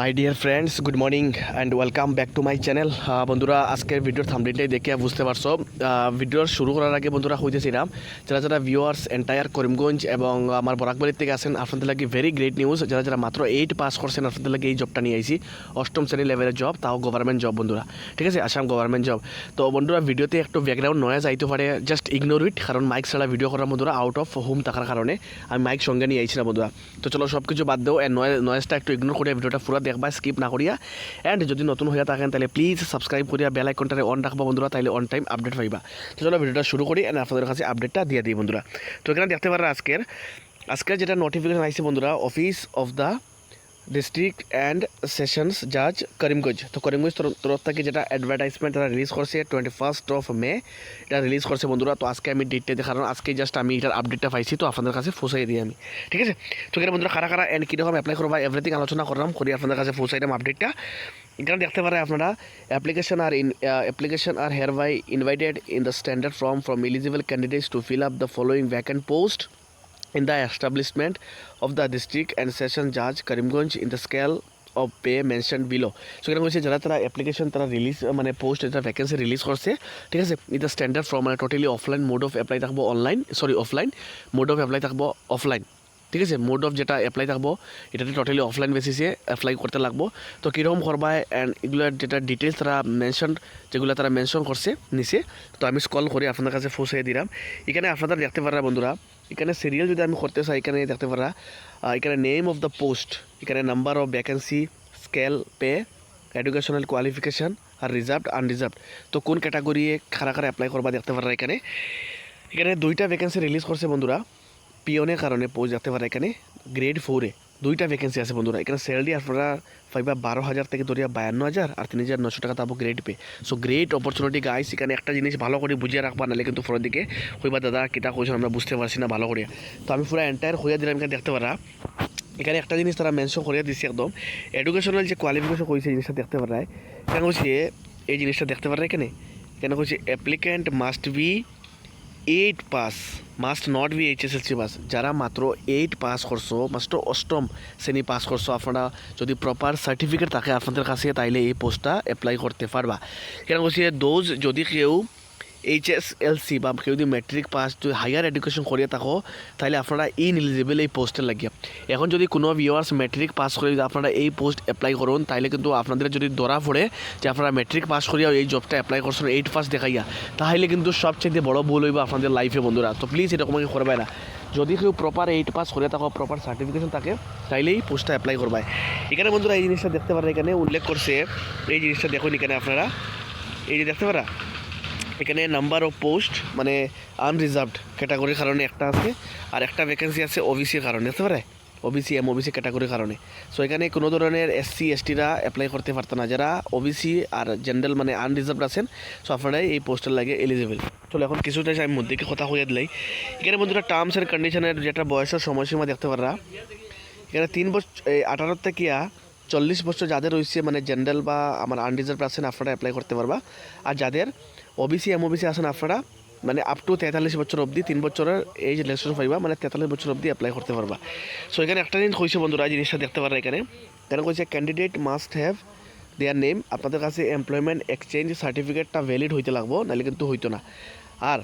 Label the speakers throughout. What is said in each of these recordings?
Speaker 1: My dear friends good morning and welcome back to my channel বন্ধুরা, আজকের ভিডিওর থামলিটাই দেখে বুঝতে পারছ। ভিডিওর শুরু করার আগে বন্ধুরা হইতেছিলাম যারা যারা ভিউয়ার্স এন্টায়ার করিমগঞ্জ এবং আমার বরাকবাড়ির থেকে আছেন আপনাদের লাগে ভেরি গ্রেট নিউজ যারা যারা মাত্র এইট পাস করছেন, আপনাদের লাগে এই জবটা নিয়ে আইছি। অষ্টম শ্রেণি লেভেলের জব তাও গভর্নমেন্ট জব বন্ধুরা। ঠিক আছে? আসাম গভর্নমেন্ট জব তো বন্ধুরা ভিডিওতে একটু ব্যাকগ্রাউন্ড নয়েজ আইতে পারে। জাস্ট ইগনোর ইট কারণ মাইক ছাড়া ভিডিও করার বন্ধুরা আউট অফ হোম থাকার কারণে আমি মাইক সঙ্গে নিয়ে আইছি না বন্ধুরা। তো চলো সব কিছু বাদ দেও নয়েজটা একটু ইগনোর করে ভিডিওটা পুরো দেখবা স্কিপ না করিয়া। অ্যান্ড যদি নতুন হয়ে থাকেন, তাহলে প্লিজ সাবস্ক্রাইব করিয়া বেল আইকনটারে অন রাখবা বন্ধুরা তাহলে অন টাইম আপডেট পাইবা। তো চলো ভিডিওটা শুরু করি অ্যান্ড আপনাদের কাছে আপডেটটা দিয়ে দিই বন্ধুরা। তো এখানে দেখতে পারা আজকের আজকের যেটা নোটিফিকেশন আইসি বন্ধুরা office of the district and sessions জাজ করিমগঞ্জ তো করিমগঞ্জ তরফ- থেকে যেটা অ্যাডভার্টাইজমেন্ট তারা রিলিজ করছে টোয়েন্টি ফার্স্ট অফ মে এটা রিলিজ করছে বন্ধুরা। তো আজকে আমি ডেটটা দেখার আজকে জাস্ট আমি এটার আপডেটটা পাইছি, তো আপনাদের কাছে পৌঁছাই দিই আমি। ঠিক আছে? তো এখানে বন্ধুরা কারা কারা অ্যান্ড কীরকম অ্যাপ্লাই করবা এভরিথিং আলোচনা করলাম, করি আপনাদের কাছে পৌঁছাই দিলাম আপডেটটা এখানে দেখতে পারেন আপনারা application are in application are hereby invited in the standard form from eligible candidates to fill up the following vacant post in the establishment of the district and session judge Karimganj in the scale pay mentioned below. So এখানে বলছে যারা তারা application তারা release মানে post এটা vacancy release করছে ঠিক আছে এটা স্ট্যান্ডার্ড ফর্ম মানে totally offline mode of apply থাকব online sorry offline mode of apply থাকব অফলাইন ঠিক আছে মোড অফ যেটা অ্যাপ্লাই থাকব এটাতে টোটালি অফলাইন বেসিসে অ্যাপ্লাই করতে লাগবো তো কীরকম করবা অ্যান্ড এগুলোর যেটা ডিটেলস তারা মেনশন যেগুলো তারা মেনশন করছে নিচে তো আমি স্কল করে আপনাদের কাছে পৌঁছে দিলাম এখানে আপনারা দেখতে পারা বন্ধুরা এখানে সিরিয়াল যদি আমি করতে চাই, এখানে দেখতে পারা এখানে নেম অফ দ্য পোস্ট এখানে number of vacancy scale pay educational qualification R reserve unreserve তো কোন ক্যাটাগরি খারা খারা অ্যাপ্লাই করবা দেখতে পারা এখানে। এখানে দুইটা ভ্যাকেন্সি রিলিজ করছে বন্ধুরা। পিওনের কারণে পোস্ট দেখতে পারা এখানে। গ্রেড ফোরে দুইটা ভ্যাকেন্সি আছে বন্ধুরা। এখানে স্যালারি আপনারা পাইবা বারো হাজার থেকে ধরিয়া বায়ান্ন হাজার আর তিন হাজার নশো টাকা তাবো grade pay so great opportunity guys এখানে একটা জিনিস ভালো করে বুঝিয়ে রাখবা, নাহলে কিন্তু পরের দিকে হইবা দাদা কিতা কইছেন আমরা বুঝতে পারছি না ভালো করে। তো আমি পুরো এন্টায়ার হইয়া দিলাম এখানে, দেখতে পারা। এখানে একটা জিনিস তারা মেনশন করিয়া দিচ্ছে একদম। এডুকেশনাল যে কোয়ালিফিকেশন কইছে এই জিনিসটা দেখতে পারা এখানে হচ্ছে এই জিনিসটা দেখতে পারা এখানে? এখানে হচ্ছে applicant must be eight pass must not be H S L C pass যারা মাত্র এইট পাস করছ মাস্ট অষ্টম শ্রেণি পাস করছ, আপনারা যদি প্রপার সার্টিফিকেট থাকে আপনাদের কাছে, তাইলে এই পোস্টটা অ্যাপ্লাই করতে পারবা। কেন বলছি দোজ যদি কেউ এইচএসএলসি বা কেউ যদি মেট্রিক পাস যদি হায়ার এডুকেশন করিয়ে থাকো তাহলে আপনারা ইন এলিজিবল এই পোস্টে লাগিয়ে। এখন যদি কোনো ভিউয়ার্স মেট্রিক পাস করে যদি আপনারা এই পোস্ট অ্যাপ্লাই করুন তাহলে কিন্তু আপনাদের যদি ধরা পড়ে যে আপনারা মেট্রিক পাস করিয়া এই জবটা অ্যাপ্লাই করছেন এইট পাস দেখাইয়া তাহলে কিন্তু সবচেয়ে বড় ভুল হইব আপনাদের লাইফে বন্ধুরা। তো প্লিজ এরকম করবে না। যদি কেউ প্রপার এইট পাস করে থাকো প্রপার সার্টিফিকেশন থাকে, তাইলে এই পোস্টটা অ্যাপ্লাই করবায় এখানে বন্ধুরা, এই জিনিসটা দেখতে পারেন এখানে উল্লেখ করছে এই জিনিসটা দেখুন এখানে আপনারা। এই যে দেখতে পারা? এখানে নাম্বার অফ পোস্ট মানে আনরিজার্ভড ক্যাটাগরির কারণে একটা আছে, আর একটা ভ্যাকেন্সি আছে ওবিসির কারণে দেখতে পারে ওবিসি এম ওবিসি ক্যাটাগরির কারণে। সো এখানে কোনো ধরনের এসসি এসটিরা অ্যাপ্লাই করতে পারতো না। যারা ওবিসি আর জেনারেল মানে আনরিজার্ভড আছেন সো আপনারাই এই পোস্টের লাগে এলিজিবল চলো, এখন কিছুটা আমি মধ্যে কথা হয়ে দিলাই। এখানে বন্ধুরা টার্মস অ্যান্ড কন্ডিশনের যেটা বয়সের সময়সীমা দেখতে পারা এখানে তিন বছর আঠারো থেকে চল্লিশ বছর যাদের রয়েছে মানে জেনারেল বা আমার আনরিজার্ভ আছেন, আপনারা অ্যাপ্লাই করতে পারবা। আর যাদের ওবিসি এম ওবিসি আছেন আপনারা মানে আপ টু তেতাল্লিশ বছর অবধি, তিন বছরের এই যে লেসন পাইবা মানে তেতাল্লিশ বছর অবধি অ্যাপ্লাই করতে পারবা। সো এখানে একটা জিনিস কইছে বন্ধুরা জিনিসটা দেখতে পারা এখানে। কেন কইছে candidate must have their name আপনাদের কাছে এমপ্লয়মেন্ট এক্সচেঞ্জ সার্টিফিকেটটা ভ্যালিড হইতে লাগবো, নাহলে কিন্তু হইতো না। আর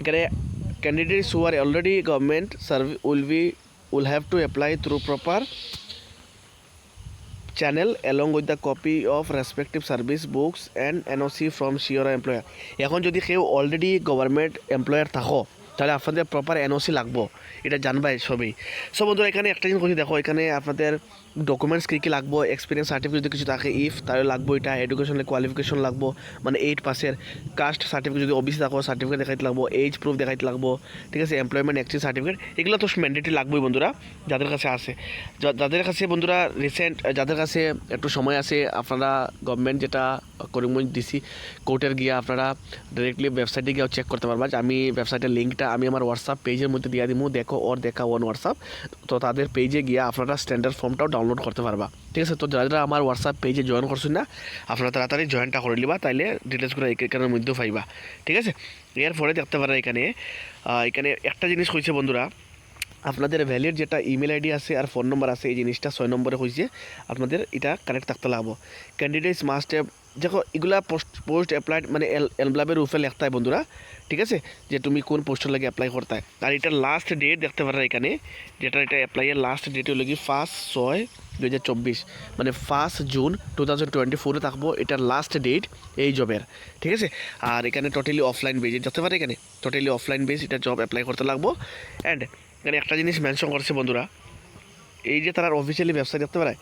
Speaker 1: এখানে candidates who are already government service will be will have to apply through proper channel, along with the copy of respective service books and NOC from sure employer. এখন যদি কেউ অলরেডি গভর্নমেন্ট এমপ্লয়ার থাকো, তাহলে আপনাদের proper NOC লাগবো। এটা জানবাই সবই। So বন্ধুরা, এখানে একটা জিনিস দেখো, এখানে আপনাদের ডকুমেন্টস কী কী লাগবো এক্সপিরিয়েন্স সার্টিফিকেট যদি কিছু থাকে ইফ তাহলে লাগবো এটা এডুকেশনাল কোয়ালিফিকেশন লাগবো মানে এইট পাসের কাস্ট সার্টিফিকেট যদি ওবিসি থাকো সার্টিফিকেট দেখাইতে লাগবো এজ প্রুফ দেখাইতে লাগবো, ঠিক আছে এমপ্লয়মেন্ট এক্সচেঞ্জ সার্টিফিকেট এগুলো তো ম্যান্ডেটরি লাগবেই বন্ধুরা, যাদের কাছে আছে। যাদের কাছে বন্ধুরা রিসেন্ট যাদের কাছে একটু সময় আছে, আপনারা গভর্নমেন্ট যেটা করিমগঞ্জ ডিসি কোর্টের গিয়ে আপনারা ডিরেক্টলি ওয়েবসাইটে গিয়ে চেক করতে পারবা যে আমি ওয়েবসাইটের লিঙ্কটা আমি আমার হোয়াটসঅ্যাপ পেজের মধ্যে দিয়ে দিব দেখো ওর দেখা ওয়ান হোয়াটসঅ্যাপ তো তাদের পেজে গিয়ে আপনারা স্ট্যান্ডার্ড ফর্মটাও ডাউনলোড করতে পারবা। ঠিক আছে, তো যারা যারা আমার হোয়াটসঅ্যাপ পেজে জয়েন করছেন না, আপনারা তাড়াতাড়ি জয়েনটা করে নিবা, তাইলে ডিটেলসগুলো এখানের মধ্যেও পাইবা। ঠিক আছে? এর পরে দেখতে পারা এখানে এখানে একটা জিনিস হয়েছে বন্ধুরা আপনাদের ভ্যালিড যেটা ইমেল আইডি আছে আর ফোন নম্বর আছে, এই জিনিসটা ছয় নম্বরে হয়েছে আপনাদের এটা কানেক্ট থাকতে লাগবো। ক্যান্ডিডেটস মাস্ট হ্যাভ দেখো, এগুলা পোস্ট পোস্ট অ্যাপ্লাইড মানে এল, এলব্লাবের লেখতে হয় বন্ধুরা, ঠিক আছে? যে তুমি কোন পোস্টের লাগে অ্যাপ্লাই করতে আর এটার লাস্ট ডেট দেখতে পারা এখানে যেটা এটা অ্যাপ্লাইয়ের লাস্ট ডেট হলো কি ফার্স্ট ছয় দু হাজার চব্বিশ মানে first June two thousand twenty ফোরে থাকব, এটার লাস্ট ডেট এই জবের ঠিক আছে? আর এখানে টোটালি অফলাইন বেজ দেখতে পারে এখানে? টোটালি অফলাইন বেজ এটা জব অ্যাপ্লাই করতে লাগবো। অ্যান্ড এখানে একটা জিনিস মেনশন করছে বন্ধুরা। এই যে তারা অফিসিয়ালি ওয়েবসাইট দেখতে পারে,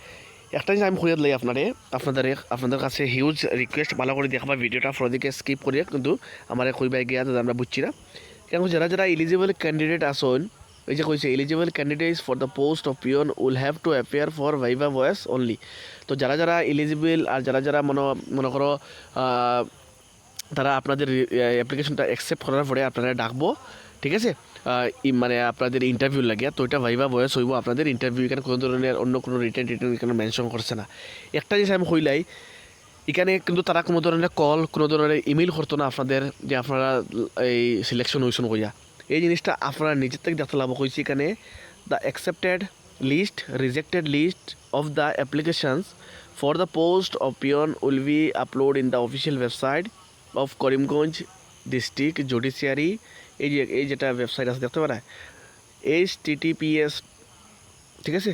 Speaker 1: একটা জিনিস আমি খুঁজে লাই আপনারে। আপনাদের আপনাদের কাছে হিউজ রিকোয়েস্ট ভালো করে দেখাবা ভিডিওটা ফ্রদিকে স্কিপ করিয়া কিন্তু আমার কইবাই গিয়া তো আমরা বুঝছি না। কেন যারা যারা এলিজিবল ক্যান্ডিডেট আসন, এই যে কইছে eligible candidates for the post of peon will have to appear for viva voice only তো যারা যারা এলিজিবল আর যারা যারা মনে মনে করো তারা আপনাদের অ্যাপ্লিকেশনটা অ্যাকসেপ্ট করার পরে আপনারা ডাকবো। ঠিক আছে? মানে আপনাদের ইন্টারভিউ লাগে, তো এটা ভাইবা বয়স হইব, আপনাদের ইন্টারভিউ এখানে কোনো ধরনের অন্য কোনো রিটার্ন রিটার্ন এখানে মেনশন করছে না। একটা জিনিস আমি হইলাই, এখানে কিন্তু তারা কোনো ধরনের কল কোনো ধরনের ইমেল করতো না আপনাদের, যে আপনারা এই সিলেকশন হয়েছেন কইয়া এই জিনিসটা আপনারা নিজের থেকে দেখতে লাভ হয়েছে এখানে the accepted list rejected list of the applications for the post of peon will be upload in the official website of Karimganj district judiciary এই যে, এই যেটা ওয়েবসাইট আছে, দেখতে পারা? এইচ টিটিপিএস ঠিক আছে?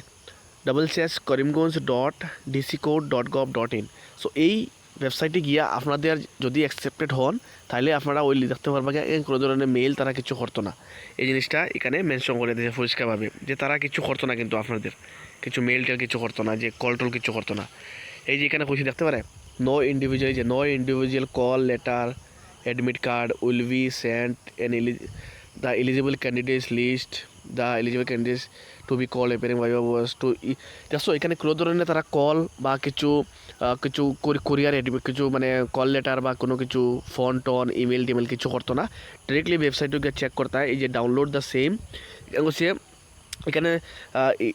Speaker 1: Double slash Karimganj dot DC code dot gov dot in so এই ওয়েবসাইটে গিয়া আপনাদের যদি অ্যাকসেপ্টেড হন তাহলে আপনারা ওই দেখতে পারবেন কোনো ধরনের মেইল তারা কিছু করতো না। এই জিনিসটা এখানে মেনশন করে দিয়েছে পরিষ্কারভাবে, যে তারা কিছু করতো না কিন্তু আপনাদের। কিছু মেইল টেল কিছু করতো না, যে কল টল কিছু করতো না। এই যে এখানে খুশি দেখতে পারে? নো ইন্ডিভিজুয়াল যে no individual call letter admit card will be sent and eli- the eligible candidates list the eligible candidates to be called appearing by was to দেখো এখানে কোনো ধরনের তারা কল বা কিছু কিছু কুরিয়ার কিছু মানে কল লেটার বা কোনো কিছু ফোন টোন ইমেল টিমেল কিছু করতো না ডিরেক্টলি ওয়েবসাইটে গিয়ে চেক করতে হয় এই যে ডাউনলোড দ্য সেম হচ্ছে এখানে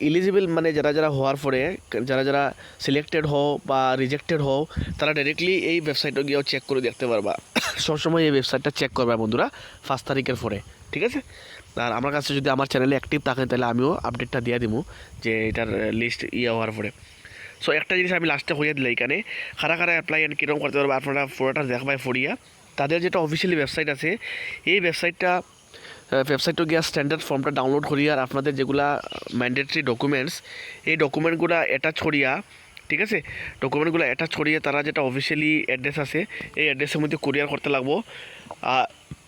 Speaker 1: ইলিজিবল মানে যারা যারা হওয়ার পরে, যারা যারা সিলেক্টেড হও বা রিজেক্টেড হও, তারা ডাইরেক্টলি এই ওয়েবসাইটে গিয়েও চেক করে দেখতে পারবা। সবসময় এই ওয়েবসাইটটা চেক করবা বন্ধুরা পাঁচ তারিখের পরে, ঠিক আছে? আর আমার কাছে যদি আমার চ্যানেলে অ্যাক্টিভ থাকে, তাহলে আমিও আপডেটটা দিয়ে দিব যে এটার লিস্ট ইয়ে হওয়ার পরে। সো একটা জিনিস আমি লাস্টে হইয়া দিলে এখানে খারা খারা অ্যাপ্লাই অ্যান্ড কীরকম করতে পারবে, আপনারা পুরোটা দেখবাই ফরিয়া তাদের যেটা অফিসিয়ালি ওয়েবসাইট আছে, এই ওয়েবসাইটটা ওয়েবসাইটে গিয়ে স্ট্যান্ডার্ড ফর্মটা ডাউনলোড করিয়া আপনাদের যেগুলা ম্যান্ডেটরি ডকুমেন্টস এই ডকুমেন্টগুলো অ্যাটাচ করিয়া, ঠিক আছে? ডকুমেন্টগুলো অ্যাটাচ করিয়ে তারা যেটা অফিসিয়ালি অ্যাড্রেস আছে, এই অ্যাড্রেসের মধ্যে কুরিয়ার করতে লাগবো। আর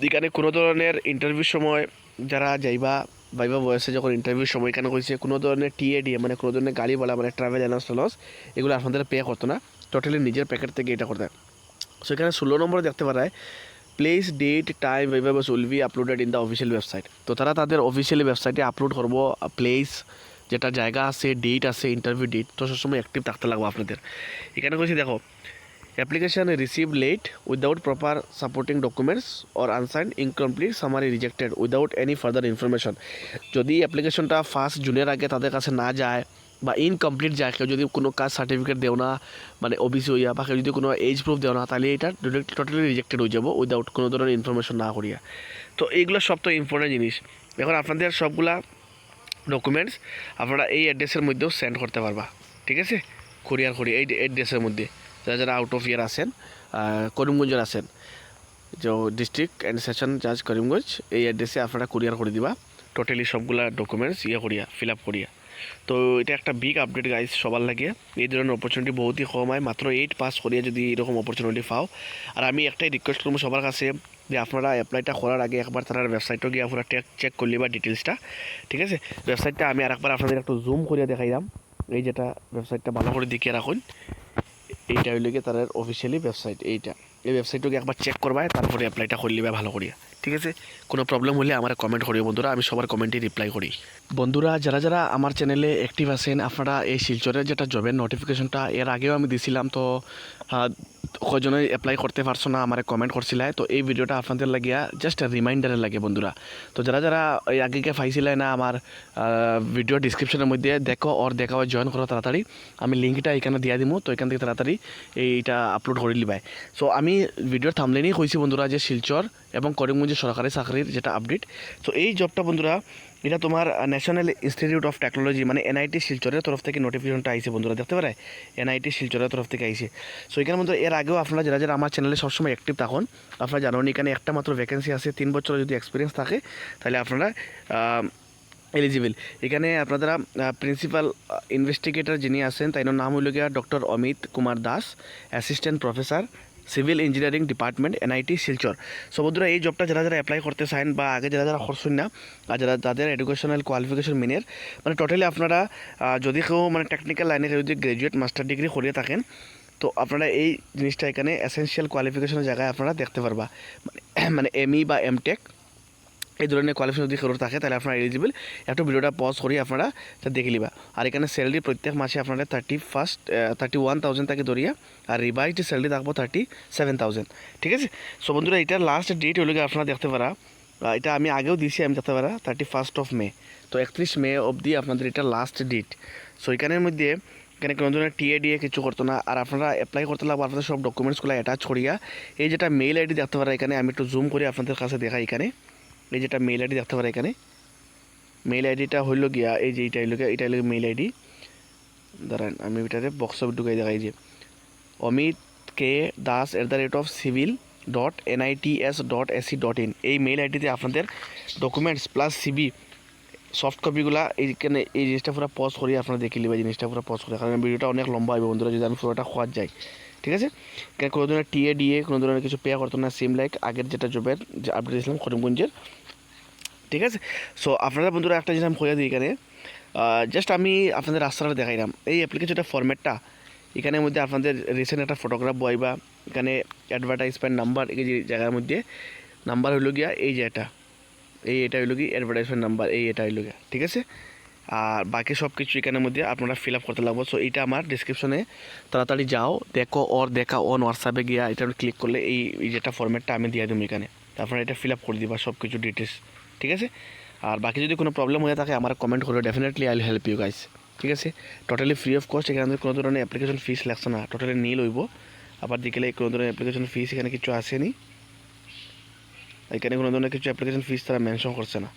Speaker 1: এখানে কোনো ধরনের ইন্টারভিউর সময় যারা যাইবা বাইবা বয়সে যখন ইন্টারভিউর সময় এখানে কইছে, কোনো ধরনের টিএডি মানে কোনো ধরনের গাড়ি বলা মানে ট্রাভেল অ্যালাউন্স টালাউন্স, এগুলো আপনাদের পে করতো না। টোটালি নিজের প্যাকেট থেকে এটা করতে সো এখানে ষোলো নম্বরে দেখতে পারায় place date time ওয়েবাস will be uploaded in the official website তো তারা তাদের অফিসিয়ালি ওয়েবসাইটে আপলোড করব প্লেস যেটা জায়গা আছে ডেট আছে ইন্টারভিউ ডেট তো সবসময় অ্যাক্টিভ থাকতে লাগবে আপনাদের। এখানে কইছি, দেখো application receive late without proper supporting documents or unsigned incomplete summary rejected without any further information যদি অ্যাপ্লিকেশনটা ফার্স্ট জুনের আগে তাদের কাছে না যায় বা ইনকমপ্লিট যায়, কেউ যদি কোনো কাজ সার্টিফিকেট দেও না মানে ওবিসি হইয়া বা কেউ যদি কোনো এজ প্রুফ দেও না, তাহলে এটা টোটালি রিজেক্টেড হয়ে যাব উইদাউট কোনো ধরনের ইনফরমেশন না করিয়া। তো এইগুলো সব তো ইম্পর্টেন্ট জিনিস। এখন আপনাদের সবগুলা ডকুমেন্টস আপনারা এই অ্যাড্রেসের মধ্যেও সেন্ড করতে পারবা। ঠিক আছে? কুরিয়ার করি এই অ্যাড্রেসের মধ্যে। যারা যারা আউট অফ ইয়ার আছেন করিমগঞ্জের আছেন, যে ডিস্ট্রিক্ট অ্যান্ড সেশন জাজ করিমগঞ্জ, এই অ্যাড্রেসে আপনারা কুরিয়ার করে দিবা। টোটালি সবগুলা ডকুমেন্টস ইয়ে করিয়া ফিল আপ করিয়া। তো এটা একটা বিগ আপডেট গাইজ সবার লাগে। এই ধরনের অপরচুনিটি বহুতই কম হয়। মাত্র এইট পাস করিয়া যদি এরকম অপরচুনিটি পাও। আর আমি একটাই রিকোয়েস্ট করব সবার কাছে যে আপনারা অ্যাপ্লাইটা করার আগে একবার তারা ওয়েবসাইটে গিয়ে আপনারা চেক করলি বা ডিটেলসটা ঠিক আছে? ওয়েবসাইটটা আমি আরেকবার আপনাদের একটু জুম করিয়া দেখাইলাম। এই যেটা ওয়েবসাইটটা ভালো করে দেখিয়ে রাখুন। এইটা হইলে গিয়ে তাদের অফিসিয়ালি ওয়েবসাইট এইটা। এই ওয়েবসাইটটাকে একবার চেক করবায়, তারপরে অ্যাপ্লাইটা করলি ভালো করিয়া। ঠিক আছে? কোনো প্রবলেম হলে আমার কমেন্ট করি বন্ধুরা, আমি সবার কমেন্টে রিপ্লাই করি। বন্ধুরা, যারা যারা আমার চ্যানেলে অ্যাক্টিভ আছেন, আপনারা এই শিলচরের যেটা জবের নোটিফিকেশনটা এর আগেও আমি দিছিলাম, তো কজনে অ্যাপ্লাই করতে পারছ না, আমার কমেন্ট করছিলাই তো এই ভিডিওটা আপনাদের লাগিয়া জাস্ট রিমাইন্ডারে লাগে বন্ধুরা। তো যারা যারা এই আগেকে পাইছিলে না আমার ভিডিও ডিসক্রিপশনের মধ্যে, দেখো ওর দেখাও জয়েন করো তাড়াতাড়ি। আমি লিঙ্কটা এখানে দিয়ে দিব তো এখান থেকে তাড়াতাড়ি এইটা আপলোড করে লিবাই সো আমি ভিডিওর থামলেনই কইছি বন্ধুরা যে শিলচর এবং করিমগঞ্জের সরকারি চাকরির যেটা আপডেট তো এই জবটা বন্ধুরা এটা তোমার ন্যাশনাল ইনস্টিটিউট অফ টেকনোলজি মানে এনআইটি শিলচরের তরফ থেকে নোটিফিকেশনটা আইছে বন্ধুরা, দেখতে পারে? এনআইটি শিলচরের তরফ থেকে আইসে সো এখানে মধ্যে এর আগেও আপনারা যারা যারা আমার চ্যানেলে সবসময় অ্যাক্টিভ থাকুন, আপনারা জানেন, এখানে একটা মাত্র ভ্যাকেন্সি আছে, তিন বছর যদি এক্সপিরিয়েন্স থাকে, তাহলে আপনারা এলিজিবল এখানে আপনারা প্রিন্সিপাল ইনভেস্টিগেটর যিনি আছেন তাই নাম হইল গিয়া doctor Amit Kumar Das assistant professor civil engineering department, NIT, Silchar. So বন্ধুরা, এই জবটা যারা যারা অ্যাপ্লাই করতে চান বা আগে যারা যারা করছেন না, আর যারা যাদের এডুকেশনাল কোয়ালিফিকেশন মিনের মানে টোটালি আপনারা যদি কেউ মানে টেকনিক্যাল লাইনে যদি গ্রাজুয়েট মাস্টার ডিগ্রি করিয়ে থাকেন, তো আপনারা এই জিনিসটা এখানে এসেনশিয়াল কোয়ালিফিকেশনের জায়গায় আপনারা দেখতে পারবা। মানে মানে এমই বা এমটেক এই ধরনের কোয়ালিফিকেশন যদি কারোর থাকে, তাহলে আপনারা এলিজিবল একটু ভিডিওটা পজ করে আপনারা তা দেখে লিবা আর এখানে স্যালারি প্রত্যেক মাসে আপনারা thirty first thirty one thousand থেকে ধরিয়া, আর রিভাইজড স্যালারি থাকব থার্টি সেভেন থাউজেন্ড ঠিক আছে? সো বন্ধুরা, এটার লাস্ট ডেট হলে আপনারা দেখতে পারা এটা আমি আগেও দিয়েছি, আমি দেখতে পারা থার্টি ফার্স্ট অফ মে তো একত্রিশ মে অবধি আপনাদের এটা লাস্ট ডেট সো এখানের মধ্যে, এখানে কোনো ধরনের টিএ ডিএ কিছু করতো না, আর আপনারা অ্যাপ্লাই করতে লাগবে, আপনাদের সব ডকুমেন্টসগুলো অ্যাটাচ করিয়া। এই যেটা মেল আইডি দেখতে পারা, এখানে আমি একটু জুম করে আপনাদের কাছে দেখাই এখানে। এই যেটা মেল আইডি দেখতে পারে এখানে। মেল আইডিটা হইল গিয়া, এই যে এইটা হইল গিয়া এটা হইল মেল আইডি দাঁড়ান, আমি এটাতে বক্স অফ ঢুকাই দেখাই যে। Amit K Das at the rate of civil dot NITS dot AC dot in এই মেল আইডিতে আপনাদের ডকুমেন্টস প্লাস সিবি সফট কপিগুলা এইখানে এই জিনিসটা পুরো পজ করি আপনারা দেখে নিবা জিনিসটা পুরো পজ করে কারণ ভিডিওটা অনেক লম্বা হবে বন্ধুরা, যদি আমি পুরোটা খোয়ার যাই ঠিক আছে? কোনো ধরনের টিএ ডিএ কোনো ধরনের কিছু পে করতো না সিম লাইক আগের যেটা জবের যে আপডেট দিয়েছিলাম করিমগঞ্জের। ঠিক আছে? সো আপনারা বন্ধুরা একটা জিনিস আমি খোঁজা দিই এখানে। জাস্ট আমি আপনাদের রাস্তাটা দেখাইলাম এই অ্যাপ্লিকেশনটা ফরম্যাটটা এখানের মধ্যে আপনাদের রিসেন্ট একটা ফটোগ্রাফ বয় বা, এখানে অ্যাডভার্টাইজমেন্ট নাম্বার এই যে জায়গার মধ্যে নাম্বার হইল গিয়া এই যে এটা। এই এটা হইল কি অ্যাডভার্টাইজমেন্ট নাম্বার এই এটা হইল গিয়া। ঠিক আছে? আর বাকি সব কিছু এখানের মধ্যে আপনারা ফিল আপ করতে লাগবো। সো এটা আমার ডিসক্রিপশনে তাড়াতাড়ি যাও, দেখো ওর দেখা অন হোয়াটসঅ্যাপে গিয়া এটা ক্লিক করলে এই যেটা ফরম্যাটটা আমি দিয়ে দেবো এখানে। আপনারা এটা ফিল আপ করে দিবা সব কিছু ডিটেলস ঠিক আছে? আর বাকি যদি কোনো প্রবলেম হয়ে থাকে, আমার কমেন্ট করো definitely I help you guys ঠিক আছে? টোটালি ফ্রি অফ কস্ট এখানে কোনো ধরনের অ্যাপ্লিকেশন ফিস লাগছে না টোটালি নিয়ে লইব। আবার দেখিলে কোনো ধরনের অ্যাপ্লিকেশন ফিস এখানে কিছু আসেনি। এখানে কোনো ধরনের কিছু অ্যাপ্লিকেশন ফিস তারা মেনশন করছে না,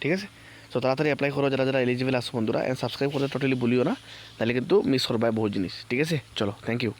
Speaker 1: ঠিক আছে? সো তাড়াতাড়ি অ্যাপ্লাই করো, যারা যারা এলিজিবল আসো বন্ধুরা অ্যান্ড সাবস্ক্রাইব করতে টোটালি বলিও না। তাহলে কিন্তু মিস করবা বহু জিনিস, ঠিক আছে? চলো থ্যাংক ইউ